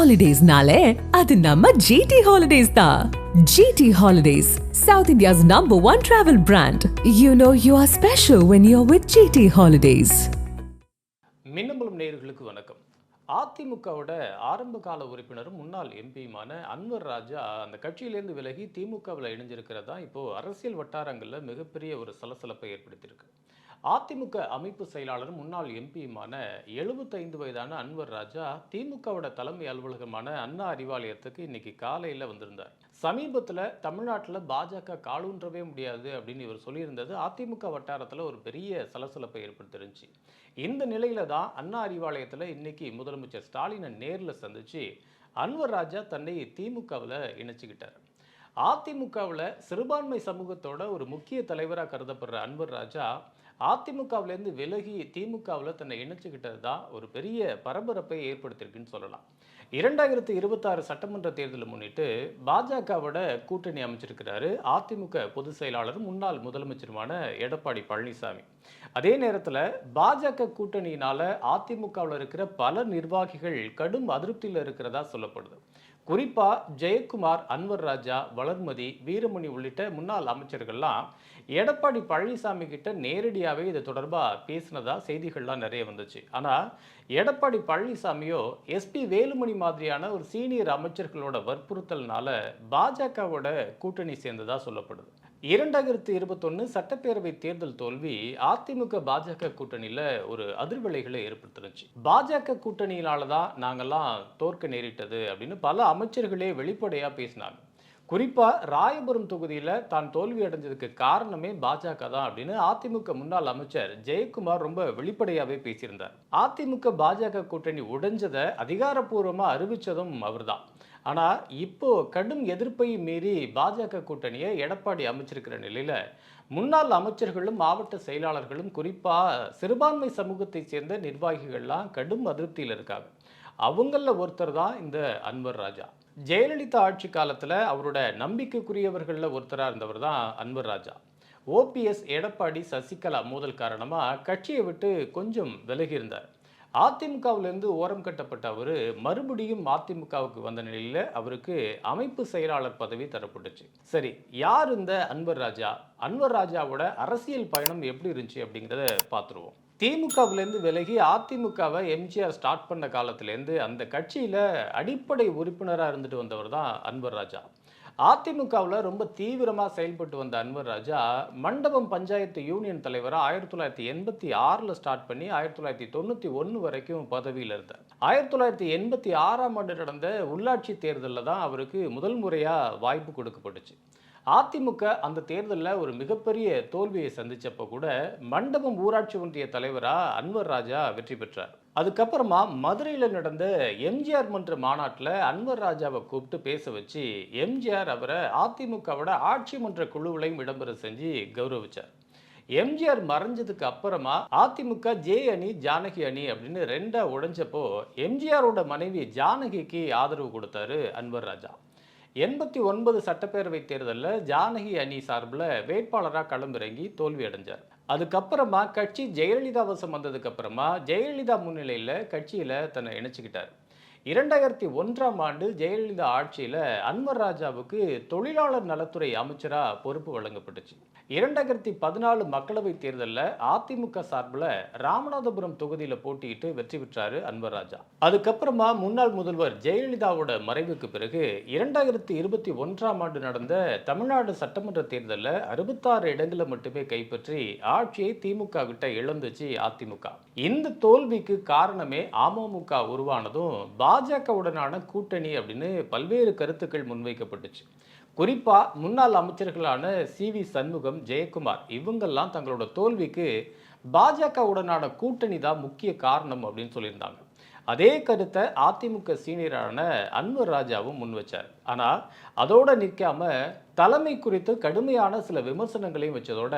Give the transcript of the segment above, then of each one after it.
ஹாலிடேஸ்னாலே அது நம்ம ஜிடி ஹாலிடேஸ் தான் GT holidays south India's number one travel brand you know you are special when you are with GT holidays Minnambalam நேயர்களுக்கு வணக்கம். அதிமுகவோட ஆரம்ப கால உறுப்பினரும் முன்னாள் எம்பியுமான அன்வர் ராஜா அந்த கட்சியிலேருந்து விலகி திமுகவில் இணைஞ்சிருக்கிறதா இப்போது அரசியல் வட்டாரங்களில் மிகப்பெரிய ஒரு சலசலப்பை ஏற்படுத்தியிருக்கு. அதிமுக அமைப்பு செயலாளரும் முன்னாள் எம்பியுமான எழுபத்தைந்து வயதான அன்வர் ராஜா திமுகவோட தலைமை அலுவலகமான அண்ணா அறிவாலயத்துக்கு இன்னைக்கு காலையில் வந்திருந்தார். சமீபத்தில் தமிழ்நாட்டில் பாஜக காலூன்றவே முடியாது அப்படின்னு இவர் சொல்லியிருந்தது அதிமுக வட்டாரத்தில் ஒரு பெரிய சலசலப்பை ஏற்படுத்திருந்துச்சு. இந்த நிலையில தான் அண்ணா அறிவாலயத்தில் இன்னைக்கு முதலமைச்சர் ஸ்டாலினை நேரில் சந்திச்சு அன்வர் ராஜா தன்னை திமுகவில் இணைச்சிக்கிட்டார். அதிமுகவில் சிறுபான்மை சமூகத்தோட ஒரு முக்கிய தலைவராக கருதப்படுற அன்பர் ராஜா அதிமுகவிலேருந்து விலகி திமுகவில் தன்னை இணைச்சிக்கிட்டது தான் ஒரு பெரிய பரபரப்பை ஏற்படுத்தியிருக்குன்னு சொல்லலாம். இரண்டாயிரத்தி இருபத்தாறு சட்டமன்ற தேர்தலை முன்னிட்டு பாஜகவோட கூட்டணி அமைச்சிருக்கிறாரு அதிமுக பொதுச் செயலாளரும் முன்னாள் முதலமைச்சருமான எடப்பாடி பழனிசாமி. அதே நேரத்தில் பாஜக கூட்டணியினால அதிமுகவில் இருக்கிற பல நிர்வாகிகள் கடும் அதிருப்தியில் இருக்கிறதா சொல்லப்படுது. குறிப்பாக ஜெயக்குமார் அன்வர் ராஜா வளர்மதி வீரமணி உள்ளிட்ட முன்னாள் அமைச்சர்கள்லாம் எடப்பாடி பழனிசாமி கிட்ட நேரடியாகவே இது தொடர்பாக பேசினதா செய்திகள்லாம் நிறைய வந்துச்சு. ஆனால் எடப்பாடி பழனிசாமியோ எஸ்பி வேலுமணி மாதிரியான ஒரு சீனியர் அமைச்சர்களோட வற்புறுத்தல்னால பாஜகவோட கூட்டணி சேர்ந்ததாக சொல்லப்படுது. இரண்டாயிரத்தி இருபத்தொன்னு சட்டப்பேரவை தேர்தல் தோல்வி அதிமுக பாஜக கூட்டணியில ஒரு அதிர்வலைகளை ஏற்படுத்தினுச்சு. பாஜக கூட்டணியினால தான் நாங்கெல்லாம் தோற்க நேரிட்டது அப்படின்னு பல அமைச்சர்களே வெளிப்படையா பேசினாங்க. குறிப்பாக ராயபுரம் தொகுதியில் தான் தோல்வி அடைஞ்சதுக்கு காரணமே பாஜக தான் அப்படின்னு அதிமுக முன்னாள் அமைச்சர் ஜெயக்குமார் ரொம்ப வெளிப்படையாகவே பேசியிருந்தார். அதிமுக பாஜக கூட்டணி உடைஞ்சதை அதிகாரப்பூர்வமாக அறிவித்ததும் அவர் அவர்தான். ஆனால் இப்போ கடும் எதிர்ப்பை மீறி பாஜக கூட்டணியை எடப்பாடி அமைச்சிருக்கிற நிலையில் முன்னாள் அமைச்சர்களும் மாவட்ட செயலாளர்களும் குறிப்பாக சிறுபான்மை சமூகத்தை சேர்ந்த நிர்வாகிகள்லாம் கடும் அதிருப்தியில் இருக்காங்க. அவங்களில் ஒருத்தர் தான் இந்த அன்வர் ராஜா. ஜெயலலிதா ஆட்சி காலத்தில் அவரோட நம்பிக்கைக்குரியவர்களில் ஒருத்தராக இருந்தவர் தான் அன்வர் ராஜா. ஓபிஎஸ் எடப்பாடி சசிகலா மோதல் காரணமாக கட்சியை விட்டு கொஞ்சம் விலகி இருந்தார். அதிமுகவிலிருந்து ஓரம் கட்டப்பட்ட அவர் மறுபடியும் அதிமுகவுக்கு வந்த நிலையில் அவருக்கு அமைப்பு செயலாளர் பதவி தரப்பட்டுச்சு. சரி யார் இந்த அன்வர் ராஜா? அன்வர் ராஜாவோட அரசியல் பயணம் எப்படி இருந்துச்சு அப்படிங்கிறத பார்த்துருவோம். திமுகவிலேருந்து விலகி அதிமுகவை எம்ஜிஆர் ஸ்டார்ட் பண்ண காலத்துலேருந்து அந்த கட்சியில் அடிப்படை உறுப்பினராக இருந்துட்டு வந்தவர் தான் அன்வர் ராஜா. அதிமுகவில் ரொம்ப தீவிரமாக செயல்பட்டு வந்த அன்வர் ராஜா மண்டபம் பஞ்சாயத்து யூனியன் தலைவராக ஆயிரத்தி தொள்ளாயிரத்தி எண்பத்தி ஆறில் ஸ்டார்ட் பண்ணி ஆயிரத்தி தொள்ளாயிரத்தி தொண்ணூற்றி ஒன்று வரைக்கும் பதவியில் இருந்தார். ஆயிரத்தி தொள்ளாயிரத்தி எண்பத்தி ஆறாம் ஆண்டு நடந்த உள்ளாட்சி தேர்தலில் தான் அவருக்கு முதல் முறையாக வாய்ப்பு கொடுக்கப்பட்டுச்சு. அதிமுக அந்த தேர்தலில் ஒரு மிகப்பெரிய தோல்வியை சந்தித்தப்போ கூட மண்டபம் ஊராட்சி ஒன்றிய தலைவராக அன்வர் ராஜா வெற்றி பெற்றார். அதுக்கப்புறமா மதுரையில் நடந்த எம்ஜிஆர் மன்ற மாநாட்டில் அன்வர் ராஜாவை கூப்பிட்டு பேச வச்சு எம்ஜிஆர் அவரை அதிமுகவோட ஆட்சி மன்ற குழுவிலையும் இடம்பெற செஞ்சு கௌரவிச்சார். எம்ஜிஆர் மறைஞ்சதுக்கு அப்புறமா அதிமுக ஜே அணி ஜானகி அணி அப்படின்னு ரெண்டா உடைஞ்சப்போ எம்ஜிஆரோட மனைவி ஜானகிக்கு ஆதரவு கொடுத்தாரு அன்வர் ராஜா. எண்பத்தி ஒன்பது சட்டப்பேரவை தேர்தலில் ஜானகி அணி சார்பில் வேட்பாளராக களமிறங்கி தோல்வி அடைஞ்சார். அதுக்கப்புறமா கட்சி ஜெயலலிதா வசம் வந்ததுக்கு அப்புறமா ஜெயலலிதா முன்னிலையில் கட்சியில் தன்னை இணைச்சிக்கிட்டார். இரண்டாயிரத்தி ஒன்றாம் ஆண்டு ஜெயலலிதா ஆட்சியில் அன்வர் ராஜாவுக்கு தொழிலாளர் நலத்துறை அமைச்சராக பொறுப்பு வழங்கப்பட்டுச்சு. இரண்டாயிரத்தி பதினாலு மக்களவைத் தேர்தலில் அதிமுக சார்பில் ராமநாதபுரம் தொகுதியில் போட்டியிட்டு வெற்றி பெற்றாரு அன்வர் ராஜா. அதுக்கப்புறமா முன்னாள் முதல்வர் ஜெயலலிதாவோட மறைவுக்கு பிறகு இரண்டாயிரத்தி இருபத்தி ஒன்றாம் ஆண்டு நடந்த தமிழ்நாடு சட்டமன்ற தேர்தலில் அறுபத்தாறு இடங்களை மட்டுமே கைப்பற்றி ஆட்சியை திமுக கிட்ட இழந்துச்சு அதிமுக. இந்த தோல்விக்கு காரணமே அமமுக உருவானதும் பாஜகவுடனான கூட்டணி அப்படின்னு பல்வேறு கருத்துக்கள் முன்வைக்கப்பட்டுச்சு. குறிப்பாக முன்னாள் அமைச்சர்களான சி வி சண்முகம் ஜெயக்குமார் இவங்கெல்லாம் தங்களோட தோல்விக்கு பாஜகவுடனான கூட்டணி தான் முக்கிய காரணம் அப்படின்னு சொல்லியிருந்தாங்க. அதே கருத்தை அதிமுக சீனியரான அன்வர் ராஜாவும் முன் வச்சார். ஆனால் அதோட நிற்காம தலைமை குறித்து கடுமையான சில விமர்சனங்களையும் வச்சதோட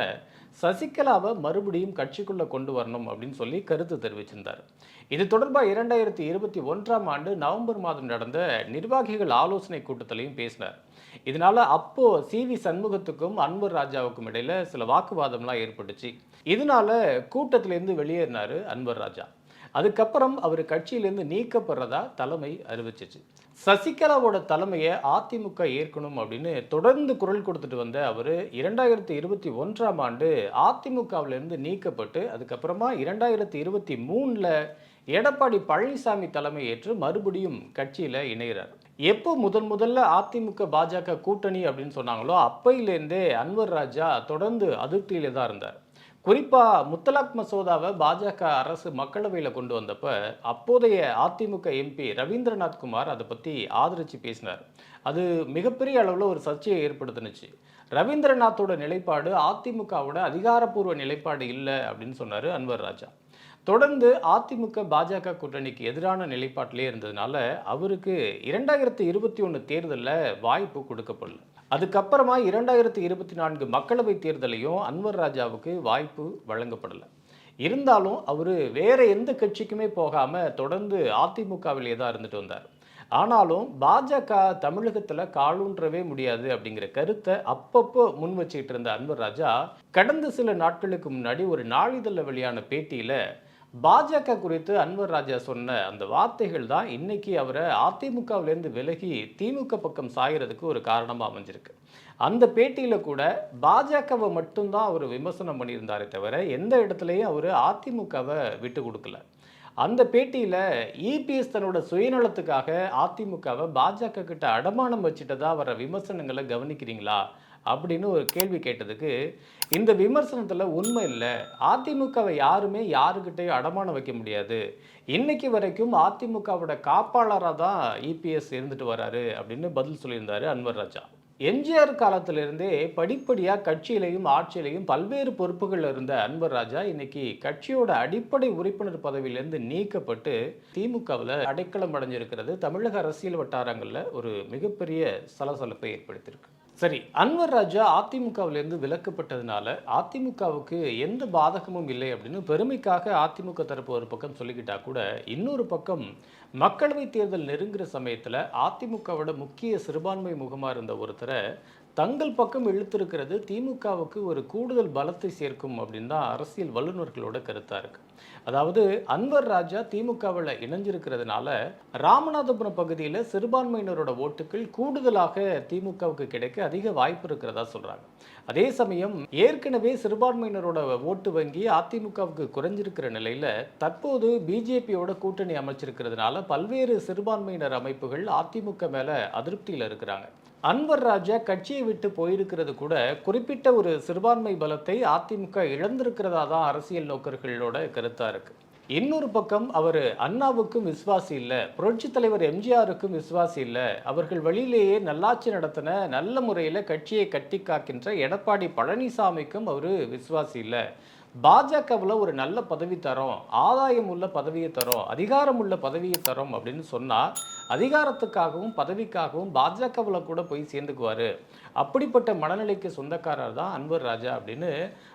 சசிகலாவை மறுபடியும் கட்சிக்குள்ளே கொண்டு வரணும் அப்படின்னு சொல்லி கருத்து தெரிவிச்சிருந்தார். இது தொடர்பாக இரண்டாயிரத்தி இருபத்தி ஒன்றாம் ஆண்டு நவம்பர் மாதம் நடந்த நிர்வாகிகள் ஆலோசனை கூட்டத்திலையும் பேசினார். இதனால அப்போ சி வி சண்முகத்துக்கும் அன்வர் ராஜாவுக்கும் இடையில சில வாக்குவாதம்லாம் ஏற்பட்டுச்சு. இதனால கூட்டத்திலேருந்து வெளியேறினார் அன்வர் ராஜா. அதுக்கப்புறம் அவர் கட்சியிலேருந்து நீக்கப்படுறதா தலைமை அறிவிச்சிச்சு. சசிகலாவோட தலைமையை அதிமுக ஏற்கணும் அப்படின்னு தொடர்ந்து குரல் கொடுத்துட்டு வந்த அவர் இரண்டாயிரத்தி இருபத்தி ஒன்றாம் ஆண்டு அதிமுகவிலிருந்து நீக்கப்பட்டு அதுக்கப்புறமா இரண்டாயிரத்தி இருபத்தி மூணில் எடப்பாடி பழனிசாமி தலைமை ஏற்று மறுபடியும் கட்சியில் இணைகிறார் எப்போ முதன் முதல்ல அதிமுக பாஜக கூட்டணி அப்படின்னு சொன்னாங்களோ அப்பையிலேருந்தே அன்வர் ராஜா தொடர்ந்து அதிருப்தியிலே தான் இருந்தார். குறிப்பாக முத்தலாக் மசோதாவை பாஜக அரசு மக்களவையில் கொண்டு வந்தப்ப அப்போதைய அதிமுக எம்பி ரவீந்திரநாத் குமார் அதை பற்றி ஆதரித்து பேசினார். அது மிகப்பெரிய அளவில் ஒரு சர்ச்சையை ஏற்படுத்துனுச்சு. ரவீந்திரநாத்தோட நிலைப்பாடு அதிமுகவோட அதிகாரப்பூர்வ நிலைப்பாடு இல்லை அப்படின்னு சொன்னார் அன்வர் ராஜா. தொடர்ந்து அதிமுக பாஜக கூட்டணிக்கு எதிரான நிலைப்பாட்டிலே இருந்ததுனால அவருக்கு இரண்டாயிரத்தி இருபத்தி ஒன்று தேர்தலில் வாய்ப்பு கொடுக்கப்படல. அதுக்கப்புறமா இரண்டாயிரத்தி இருபத்தி நான்கு மக்களவைத் தேர்தலையும் அன்வர் ராஜாவுக்கு வாய்ப்பு வழங்கப்படலை. இருந்தாலும் அவர் வேற எந்த கட்சிக்குமே போகாமல் தொடர்ந்து அதிமுகவிலே தான் இருந்துட்டு வந்தார். ஆனாலும் பாஜக தமிழகத்தில் காலூன்றவே முடியாது அப்படிங்கிற கருத்தை அப்பப்போ முன் வச்சுக்கிட்டு இருந்த அன்வர் ராஜா கடந்த சில நாட்களுக்கு முன்னாடி ஒரு நாளிதழில் வெளியான பேட்டியில் பாஜக குறித்து அன்வர் ராஜா சொன்ன அந்த வார்த்தைகள் தான் இன்னைக்கு அவரை அதிமுகவிலேருந்து விலகி திமுக பக்கம் சாயறதுக்கு ஒரு காரணமாக அமைஞ்சிருக்கு. அந்த பேட்டியில் கூட பாஜகவை மட்டும்தான் அவர் விமர்சனம் பண்ணியிருந்தாரே தவிர எந்த இடத்துலையும் அவர் அதிமுகவை விட்டு கொடுக்கல. அந்த பேட்டியில் இபிஎஸ் தன்னோட சுயநலத்துக்காக அதிமுகவை பாஜக கிட்ட அடமானம் வச்சுட்டதா வர விமர்சனங்களை கவனிக்கிறீங்களா? அப்படின்னு ஒரு கேள்வி கேட்டதுக்கு இந்த விமர்சனத்தில் உண்மை இல்லை. அதிமுகவை யாருமே யாருக்கிட்டையும் அடமானம் வைக்க முடியாது. இன்னைக்கு வரைக்கும் அதிமுகவோட காப்பாளராக தான் இபிஎஸ் இருந்துட்டு வராரு அப்படின்னு பதில் சொல்லியிருந்தாரு அன்வர் ராஜா. எம்ஜிஆர் காலத்திலிருந்தே படிப்படியாக கட்சியிலையும் ஆட்சியிலையும் பல்வேறு பொறுப்புகள் இருந்த அன்பர் ராஜா இன்னைக்கு கட்சியோட அடிப்படை உறுப்பினர் பதவியிலிருந்து நீக்கப்பட்டு திமுகவில் அடைக்கலம் அடைஞ்சிருக்கிறது. தமிழக அரசியல் வட்டாரங்களில் ஒரு மிகப்பெரிய சலசலப்பை ஏற்படுத்தியிருக்கு. சரி அன்வர் ராஜா அதிமுகவிலிருந்து விலக்கப்பட்டதுனால அதிமுகவுக்கு எந்த பாதகமும் இல்லை அப்படின்னு பெருமைக்காக அதிமுக தரப்பு ஒரு பக்கம் சொல்லிக்கிட்டா கூட இன்னொரு பக்கம் மக்களவைத் தேர்தல் நெருங்குற சமயத்தில் அதிமுகவோட முக்கிய சிறுபான்மை முகமாக இருந்த ஒருத்தரை தங்கள் பக்கம் இழுத்திருக்கிறது திமுகவுக்கு ஒரு கூடுதல் பலத்தை சேர்க்கும் அப்படின்னு தான் அரசியல் வல்லுநர்களோட கருத்தாக இருக்கு. அதாவது அன்வர் ராஜா திமுகவில் இணைஞ்சிருக்கிறதுனால ராமநாதபுரம் பகுதியில் சிறுபான்மையினரோட ஓட்டுகள் கூடுதலாக திமுகவுக்கு கிடைக்க அதிக வாய்ப்பு இருக்கிறதா சொல்கிறாங்க அதே சமயம் ஏற்கனவே சிறுபான்மையினரோட ஓட்டு வங்கி அதிமுகவுக்கு குறைஞ்சிருக்கிற நிலையில் தற்போது பிஜேபியோட கூட்டணி அமைச்சிருக்கிறதுனால பல்வேறு சிறுபான்மையினர் அமைப்புகள் அதிமுக மேலே அதிருப்தியில் இருக்கிறாங்க. அன்வர் ராஜா கட்சியை விட்டு போயிருக்கிறது கூட குறிப்பிட்ட ஒரு சிறுபான்மை பலத்தை அதிமுக இழந்திருக்கிறதா தான் அரசியல் நோக்கர்களோட கருத்தா இருக்கு. இன்னொரு பக்கம் அவர் அண்ணாவுக்கும் விசுவாசி இல்லை புரட்சி தலைவர் எம்ஜிஆருக்கும் விசுவாசி இல்லை அவர்கள் வழியிலேயே நல்லாட்சி நடத்தின நல்ல முறையில் கட்சியை கட்டி காக்கின்ற எடப்பாடி பழனிசாமிக்கும் அவர் விசுவாசி இல்லை. பாஜகவில் ஒரு நல்ல பதவி தரோம் ஆதாயம் உள்ள பதவியை தரோம் அதிகாரம் உள்ள பதவியை தரோம் அப்படின்னு சொன்னால் அதிகாரத்துக்காகவும் பதவிக்காகவும் பாஜகவில் கூட போய் சேர்ந்துக்குவார். அப்படிப்பட்ட மனநிலைக்கு சொந்தக்காரர் தான் அன்வர் ராஜா அப்படின்னு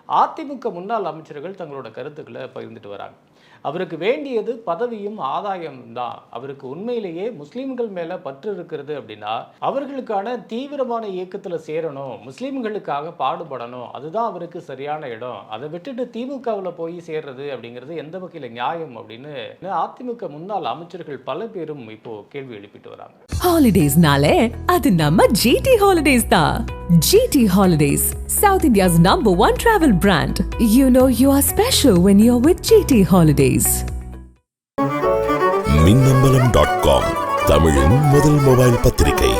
அதிமுக முன்னாள் அமைச்சர்கள் தங்களோட கருத்துக்களை பகிர்ந்துட்டு வராங்க. அவருக்கு வேண்டியது பதவியும் ஆதாயம் தான் அவருக்கு உண்மையிலேயே முஸ்லீம்கள் மேல பற்று இருக்கிறது அப்படின்னா அவர்களுக்கான தீவிரமான இயக்கத்துல சேரணும் முஸ்லீம்களுக்காக பாடுபடணும். அதுதான் அவருக்கு சரியான இடம். அதை விட்டுட்டு திமுகவில் போய் சேர்றது அப்படிங்கிறது எந்த வகையில் நியாயம் அப்படின்னு அதிமுக முன்னாள் அமைச்சர்கள் பல பேரும் இப்போ கேள்வி எழுப்பிட்டு வராங்க. ஹாலிடேஸ்னாலே அது நம்ம ஜிடி ஹாலிடேஸ் தான். GT holidays south India's number one travel brand you know you are special when you are with GT holidays Minnambalam dot com தமிழின் முதல் மொபைல் பத்திரிகை